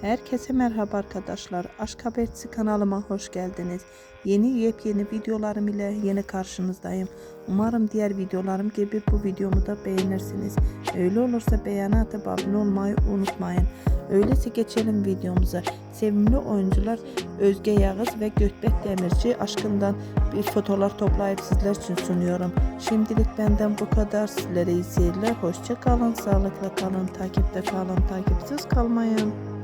Herkese merhaba arkadaşlar. Aşk Habertisi kanalıma hoş geldiniz. Yeni yepyeni videolarım ile yeni karşınızdayım. Umarım diğer videolarım gibi bu videomu da beğenirsiniz. Öyle olursa beğeni atıp abone olmayı unutmayın. Öyleyse geçelim videomuza. Sevimli oyuncular Özge Yağız ve Gökbek Demirci aşkından bir fotoğraf toplayıp sizler için sunuyorum. Şimdilik benden bu kadar. Sizlere iyi seyirler. Hoşça kalın, sağlıkla kalın, takipte kalın, takipsiz kalmayın.